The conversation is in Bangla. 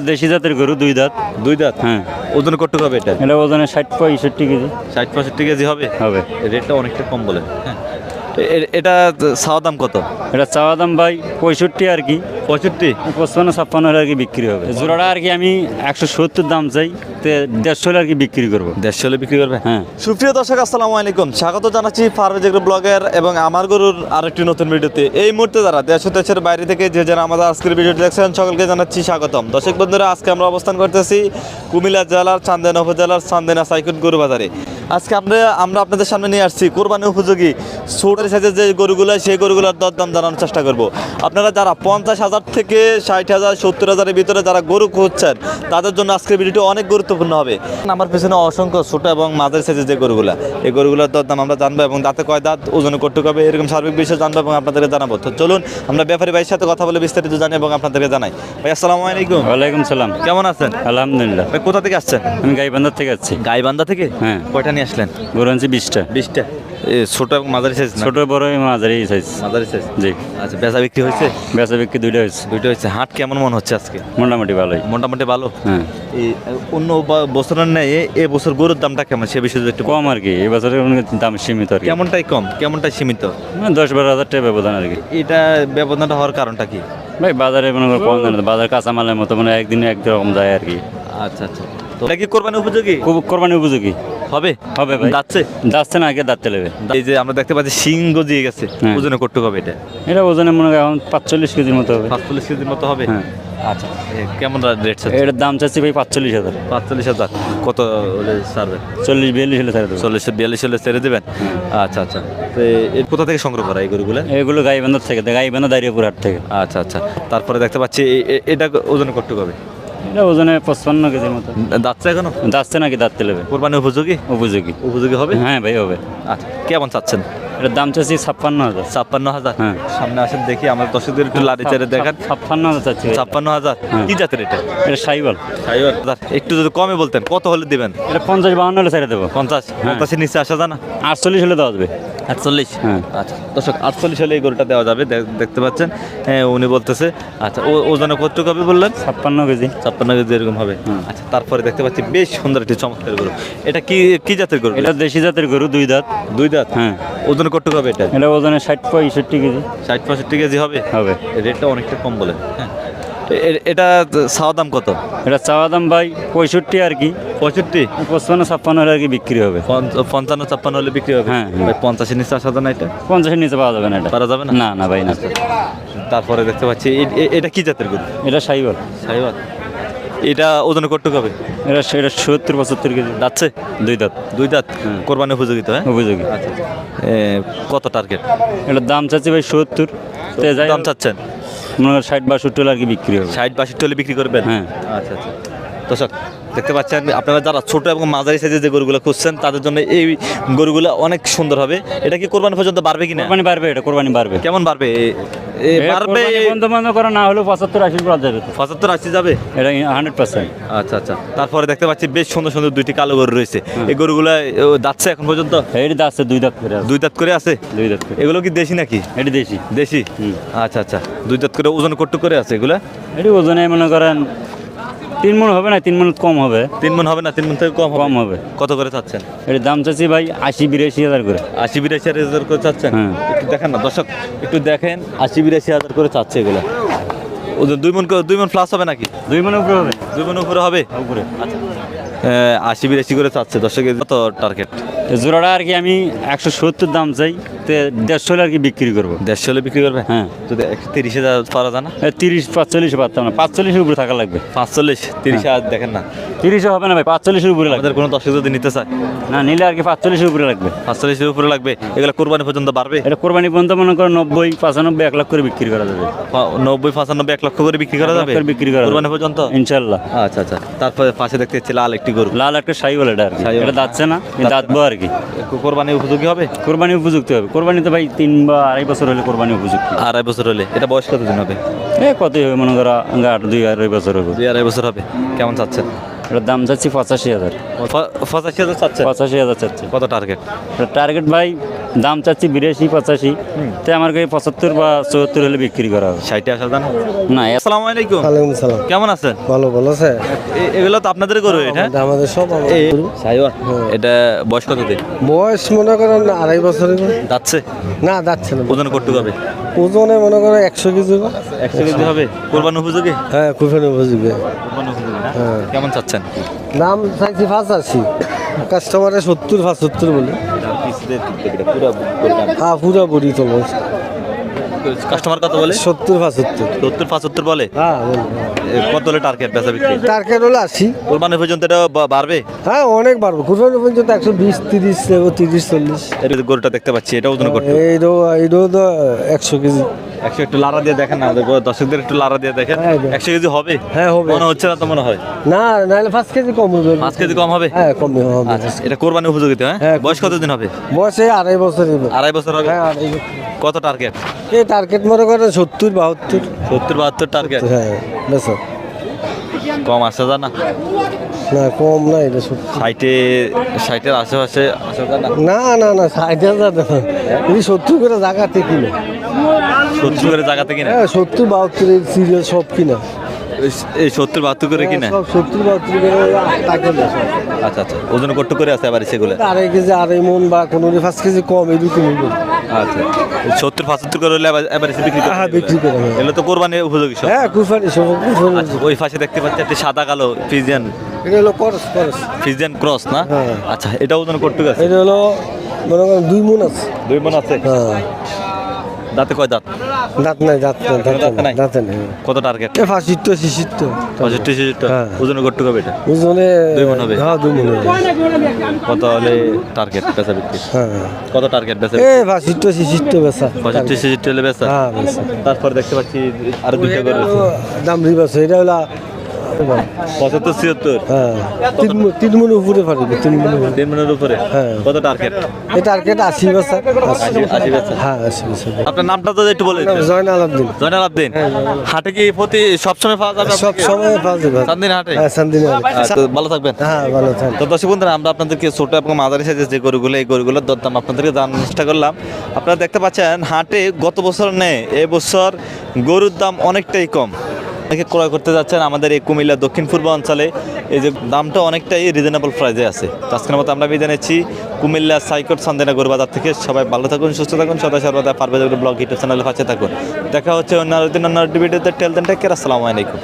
দেশি জাতের গরু দুই দাঁত। দুই দাঁত? হ্যাঁ। ওজন কত হবে এটা? এটা ওজনে ষাট পঁয়ষট্টি কেজি। ষাট পঁয়ষট্টি কেজি হবে? হবে। রেটটা অনেকটা কম বলে। হ্যাঁ। এটা চাওয়া দাম কত? এটা চাওয়া দাম ভাই পঁয়ষট্টি আর কি। পঁয়ষট্টি? পঁচপান্ন ছাপ্পান্ন আর কি বিক্রি হবে। জোড়াটা আর কি আমি একশো সত্তর দাম চাই। তে দেড়শো আর কি বিক্রি করব। দেড়শো বিক্রি করবে হ্যাঁ। সুপ্রিয় দর্শক আসসালামু আলাইকুম। স্বাগত জানাচ্ছি ফার্মেজেগ্রো ব্লগের এবং আমার গরুর আরেকটি নতুন ভিডিওতে। এই মুহূর্তে যারা দেশ ও দেশের বাইরে থেকে যে যারা আমাদের আজকের ভিডিওটি দেখছেন সকলকে জানাচ্ছি স্বাগতম। দর্শক বন্ধুরা আজকে আমরা অবস্থান করতেছি কুমিল্লা জেলার চান্দেনা উপজেলার চান্দেনা সাইকুট গরু বাজারে। আজকে আমরা আমরা আপনাদের সামনে নিয়ে আসছি কোরবানি উপযোগী ছোট সাইজের যে গরুগুলো সেই গরুগুলোর দরদাম জানানোর চেষ্টা করব। আপনারা যারা পঞ্চাশ হাজার থেকে ষাট হাজার সত্তর হাজারের ভিতরে যারা গরু খুঁজছেন তাদের জন্য আজকের ভিডিওটি অনেক গুরুত্বপূর্ণ হবে। আমার পেছনে অসংখ্য ছোট এবং মাঝের সাইজের যে গরুগুলো এই গরুগুলোর দরদাম আমরা জানব এবং দাঁতে কয় দাঁত ওজনে করতে হবে এরকম সার্বিক বিষয়ে জানব এবং আপনাদেরকে জানাব। তো চলুন আমরা ব্যাপারী ভাইয়ের সাথে কথা বলে বিস্তারিত জানি এবং আপনাদেরকে জানাই। ভাই আসসালামু আলাইকুম। ওয়ালাইকুম সালাম। কেমন আছেন? আলহামদুলিল্লাহ। ভাই কোথা থেকে আসছেন? আমি গাইবান্ধা থেকে আসছি। গাইবান্ধা থেকে? হ্যাঁ। কয়টা নিয়ে আসলেন? গরু আনছি বিশটা। বিশটা। ছোট এবং মাঝারি সাইজ ছোট বড় মাঝারি সাইজ মাঝারি সাইজ জি। আচ্ছা বেচা বিক্রি হয়েছে? বেচা বিক্রি দুইটা হয়েছে। দুইটা হচ্ছে হাট কেমন মনে হচ্ছে আজকে? মোটামুটি ভালোই। মোটামুটি ভালো? হ্যাঁ। এই অন্য বা- বছরের নেই এ বছর গরুর দামটা কেমন? সে বিষয়ে একটু কম আর কি। দাম সীমিত আর কি। কেমনটাই কম? কেমনটাই সীমিত? মানে দশ বারো হাজার টাকা ব্যবধান আর কি। এটা ব্যবধানটা হওয়ার কারণটা কি? ভাই বাজারে মনে করো কম বাজার কাঁচামালের মতো মানে একদিনে একরকম যায় আর কি। আচ্ছা আচ্ছা। তো এটা কি কোরবানি উপযোগী? কোরবানি উপযোগী। হবে? হবে ভাই। যাচ্ছে যাচ্ছে না আগে দাঁততে লেবে এই যে আমরা দেখতে পাচ্ছি শিং গজিয়ে গেছে। হ্যাঁ। ওজনে করতে হবে এটা? এটা ওজনে মনে করো এখন পাঁচচল্লিশ কেজির মতো হবে। পাঁচচল্লিশ কেজির মতো হবে? হ্যাঁ। আচ্ছা কেমন রেট এটার দাম চাচ্ছি ভাই পাঁচচল্লিশ হাজার। পাঁচচল্লিশ হাজার। কত হলে চল্লিশ বিয়াল্লিশ হলে ছাড়ে চল্লিশ বিয়াল্লিশ হলে ছেড়ে দেবেন? আচ্ছা আচ্ছা। তো এর কোথা থেকে সংগ্রহ করা এগুলো গাইবান্ধার থেকে গাইবান্ধা হাট থেকে। আচ্ছা আচ্ছা। তারপরে দেখতে পাচ্ছি এটা ওজন করতে হবে? এটা ওজনে পঁচপান্ন কেজির মতো। এখনও? নাকি দাঁততে লেবে? কোরবানি উপযোগী? উপযোগী। উপযোগী হবে? হ্যাঁ ভাই হবে। আচ্ছা কেমন চাচ্ছেন? এটার দাম চাচ্ছি ছাপ্পান্ন হাজার। ছাপ্পান্ন হাজার? হ্যাঁ। সামনে আসেন দেখি আমার দর্শকদের একটু লাড়ি দেখান। ছাপ্পান্ন হাজার চাচ্ছি ছাপ্পান্ন হাজার? হ্যাঁ। কি জাতের এটা? এটা সাইবল একটু যদি কমে বলতেন কত হলে দিবেন? এটা পঞ্চাশ বাহান্ন হলে ছেড়ে দেবো। পঞ্চাশ? পঞ্চাশের নিচে আসা জানা আটচল্লিশ হলে দেওয়া যাবে। আটচল্লিশ? হ্যাঁ। আচ্ছা। দর্শক আটচল্লিশ হলে এই গরুটা দেওয়া যাবে দেখতে পাচ্ছেন? হ্যাঁ উনি বলতেছে আচ্ছা ও ওজনে কতটুকু হবে বললেন? ছাপ্পান্ন কেজি। ছাপ্পান্ন কেজি এরকম হবে। হুম। আচ্ছা তারপরে দেখতে পাচ্ছি বেশ সুন্দর একটি চমৎকার গরু। এটা কি কি জাতের গরু? এটা দেশি জাতের গরু দুই দাঁত। দুই দাঁত? হ্যাঁ। ওজন কতটুকু হবে এটা? এটা ওজনে ষাট পঁয়ষট্টি কেজি। ষাট পঁয়ষট্টি কেজি হবে? হবে। রেটটা অনেকটা কম বলে। হ্যাঁ। এটা চাওয়া দাম কত? এটা চাওয়া দাম ভাই পঁয়ষট্টি আর কি। পঁয়ষট্টি? পঁচপান্ন ছাপ্পান্ন হলে আর কি বিক্রি হবে। পঞ্চ- পঞ্চান্ন ছাপ্পান্ন হলে বিক্রি হবে? হ্যাঁ, হ্যাঁ। ভাই পঞ্চাশের নিচে আসা না এটা? পঞ্চাশের নিচে পাওয়া যাবে না এটা। পাওয়া যাবে না? না না ভাই না। তারপরে দেখতে পাচ্ছি এটা কি জাতের গরু? এটা সাইবল। সাইবাদ এটা ওজন কতটুকু হবে এটা এটা সত্তর পঁচাত্তর কেজি। যাচ্ছে? দুই দাঁত। দুই দাঁত? কোরবানি উপযোগী তো হ্যাঁ? উপযোগী। আচ্ছা কত টার্গেট এটার দাম চাচ্ছি ভাই সত্তর। দাম চাচ্ছেন? মনে ষাট বাষট্টি হলে আর কি বিক্রি হবে। ষাট বাষট্টি হলে বিক্রি করবেন? হ্যাঁ। আচ্ছা আচ্ছা। দর্শক দেখতে পাচ্ছেন আপনারা যারা ছোট এবং মাঝারি সাইজের যে গরুগুলো খুঁজছেন তাদের জন্য এই গরুগুলো অনেক সুন্দর হবে। এটা কি কোরবানি পর্যন্ত বাড়বে কিনা? কোরবানি বাড়বে এটা কোরবানি বাড়বে। কেমন বাড়বে? বন্ধ বন্ধ করা না হলেও পঁচাত্তর আশি করা যাবে পঁচাত্তর আশি যাবে? এটা হান্ড্রেড পার্সেন্ট আচ্ছা আচ্ছা। তারপরে দেখতে পাচ্ছি বেশ সুন্দর সুন্দর দুইটি কালো গরু রয়েছে। এই গরুগুলো যাচ্ছে এখন পর্যন্ত? এটি দুই দাঁত করে আছে। দুই দাঁত করে আছে? দুই দাঁত করে। এগুলো কি দেশি নাকি? এটি দেশি। দেশি। আচ্ছা আচ্ছা। দুই দাঁত করে ওজন কট্টু করে আছে এগুলা? এটি ওজনে মনে করেন তিন মন হবে না তিন মন কম হবে। তিন মন হবে না তিন মন থেকে কম হবে? কম হবে। কত করে চাচ্ছেন? এর দাম চাচ্ছি ভাই আশি বিরাশি হাজার করে। আশি বিরাশি হাজার করে চাচ্ছেন? হ্যাঁ। একটু দেখেন না দর্শক একটু দেখেন আশি বিরাশি হাজার করে চাচ্ছে এগুলো। ওদের দুই মন করে- দুই মন প্লাস হবে নাকি? দুই মন উপরে হবে। দুই মন উপরে হবে? উপরে। আচ্ছা। আশি বিরাশি করে চাচ্ছে দর্শক কত টার্গেট জোড়াটা আর কি আমি একশো সত্তর দাম চাই তে দেড়শো আর কি বিক্রি করব। দেড়শো হলে বিক্রি করবে? হ্যাঁ। যদি একশো তিরিশ হাজার পারা যায় না? তিরিশ পাঁচচল্লিশে পারতাম না পাঁচচল্লিশের উপরে থাকা লাগবে। পাঁচচল্লিশ তিরিশ হ্যাঁ। হাজার দেখেন না। তিরিশে হবে না ভাই পাঁচচল্লিশের উপরে লাগবে। কোনো দর্শক যদি নিতে চায়। না নিলে আর কি পাঁচচল্লিশের উপরে লাগবে। পাঁচচল্লিশের উপরে লাগবে। এগুলো কোরবানি পর্যন্ত বাড়বে? এটা কোরবানি পর্যন্ত মনে করো নব্বই পঁচানব্বই এক লাখ করে বিক্রি করা যাবে। নব্বই পঁচানব্বই এক লক্ষ করে বিক্রি করা যাবে? বিক্রি করা। কোরবানি পর্যন্ত? ইনশাল্লাহ আচ্ছা আচ্ছা। তারপরে পাশে দেখতে লাল একটি গরু। লাল একটা সাই বলে এটা আর কি। এটা দাঁতছে না দাঁতবো আর কি? কোরবানি উপযোগী হবে? কোরবানি উপযুক্ত হবে। কোরবানি তো ভাই তিন বা আড়াই বছর হলে কোরবানি উপযুক্ত। আড়াই বছর হলে? এটা বয়স কতদিন হবে? এ কতই হবে মনে করো আট দুই আড়াই বছর হবে। দুই আড়াই বছর হবে। কেমন চাচ্ছেন? এটার দাম যাচ্ছে পঁচাশি হাজার। পঁচাশি হাজার চাচ্ছে? পঁচাশি হাজার চাচ্ছে। কত টার্গেট টার্গেট ভাই দাম চাচ্ছি বিরাশি পঁচাশি। তো আমার কাছে পঁচাত্তর বা চুয়াত্তর হলে বিক্রি করা হবে। ষাটে আসা জান না আসসালামু আলাইকুম। ওয়ালাইকুম সালাম। কেমন আছেন? ভালো ভালো আছে। এগুলো তো আপনাদের গরু এটা? আমাদের সব এই এটা বয়স কত দিন? বয়স মনে করেন আড়াই বছরের করে। যাচ্ছে? না যাচ্ছে না। ওজন করতে হবে? ওজনে মনে করেন একশো কেজি একশো কেজি হবে? কোরবান উপযোগী? হ্যাঁ কুফেন উপযোগী। কোরবান উপযোগী। না? হ্যাঁ। কেমন চাচ্ছেন? দাম চাইছি পাঁচ আশি কাস্টমারে সত্তর পঁচাত্তর বলে। হ্যাঁ পুরা বড়ি তো বলছে কাস্টমার কত বলে? সত্তর পঁচাত্তর। সত্তর পঁচাত্তর বলে? হ্যাঁ কত হলে টার্গেট বেচা বিক্রি? টার্গেট হলো আশি। কোরবানি পর্যন্ত এটা বাড়বে? হ্যাঁ অনেক বাড়বো। কুফেন পর্যন্ত একশো বিশ তিরিশ তিরিশ চল্লিশ। গরুটা দেখতে পাচ্ছি এটা ওজন করতে এইটাও এইটাও তো একশো কেজি। একশো একটু লারা দিয়ে দেখেন না দর্শকদের একটু লারা দিয়ে দেখেন। হ্যাঁ, একশো কেজি হবে? হ্যাঁ, হবে। মনে হচ্ছে না তো মনে হয়? না নাহলে পাঁচ কেজি কম হবে। পাঁচ কেজি কম হবে? হ্যাঁ কম হবে। আচ্ছা এটা কোরবানি উপযোগিত হ্যাঁ? হ্যাঁ, বয়স কতদিন হবে? বয়সে আড়াই বছর হবে আড়াই বছর হবে? হ্যাঁ আড়াই বছর। কত টার্গেট এই টার্গেট মনে করেন সত্তর বাহাত্তর। সত্তর বাহাত্তর টার্গেট হ্যাঁ বেশ। কম আসা যায় না? না কম না এটা সত্তর। ষাটে আশেপাশে না? না না হাজার এই সত্তর করে জায়গাতে কিনে। সত্তর করে থেকে কিনে? হ্যাঁ সত্তর বাহাত্তর সিরিয়াল সব কিনা। এই সত্তর বাহাত্তর করে কিনে? সব সত্তর বাহাত্তর করে। আচ্ছা আচ্ছা ওজন কট্টু করে আছে আবার সেগুলো? আড়াই কেজি আড়াই মন বা কোনো পাঁচ কেজি কম এরকম হইবে। আচ্ছা সত্তর পঁচাত্তর করে হলে বিক্রি করতে হ্যাঁ বিক্রি করে। এগুলো তো কোরবানি উপযোগী সব। হ্যাঁ সব আচ্ছা ওই পাশে দেখতে পাচ্ছি একটা সাদা কালো ফিজিয়ান। এটা হলো করস করস। ফিজিয়ান ক্রস না? হ্যাঁ। আচ্ছা এটা ওজন আছে। এটা হলো মনে করেন দুই মন আছে। দুই মন আছে? হ্যাঁ। দাঁতে কয় দাঁত? দাঁত নাই দাঁত নাই দাঁত নাই? দাঁত নাই। কত টার্গেট এ ফাঁসিত্ব শিশিত্ব পঁয়ষট্টি ছেষট্টি হ্যাঁ। ওজন কট্টু হবে এটা? ওজনে দুই মন হবে? হ্যাঁ দুই মন হবে। কত হলে টার্গেট বেচা বিক্রি? হ্যাঁ। কত টার্গেট বেচা এ ফাঁসিত্ব শিশিত্ব বেচা। পঁয়ষট্টি ছেষট্টি হলে বেচা? হ্যাঁ বেচা। তারপর দেখতে পাচ্ছি আর দুইটা করে দাম রিবাস এটা হলো পঁচাত্তর ছিয়াত্তর হ্যাঁ তিন মন উপরে পারবে তিন মন তিন মিনিটের উপরে? হ্যাঁ। কত টার্গেট এই টার্গেট আশি বেচা আশি আশি আশি হ্যাঁ আশি বেচা আপনার নামটা তো একটু বলে জয়নাল আব্দিন। জয়নাল আবদিন। হাটে কি প্রতি সবসময় পাওয়া যাবে? সব পাওয়া যাবে। চান্দিন হাটে? হ্যাঁ আচ্ছা, ভালো থাকবেন। হ্যাঁ ভালো থাকেন তো দর্শক বন্ধুরা আমরা আপনাদেরকে ছোট এবং মাঝারি সাইজের যে গরুগুলো এই গরুগুলোর দরদাম আপনাদেরকে জানার চেষ্টা করলাম। আপনারা দেখতে পাচ্ছেন হাটে গত বছর নেই এবছর গরুর দাম অনেকটাই কম। অনেকে ক্রয় করতে যাচ্ছেন আমাদের এই কুমিল্লা দক্ষিণ পূর্ব অঞ্চলে। এই যে দামটা অনেকটাই রিজনেবল প্রাইজে আছে। আজকের মতো আমরা বিদায় কুমিল্লা সাইকট সন্দেনা গরু বাজার থেকে সবাই ভালো থাকুন, সুস্থ থাকুন, সদা সর্বদা পারবে ব্লগ, ইউটিউব চ্যানেলে পাশে থাকুন। দেখা হচ্ছে অন্য অন্য ভিডিওতে টেল দেন আসসালামু আলাইকুম।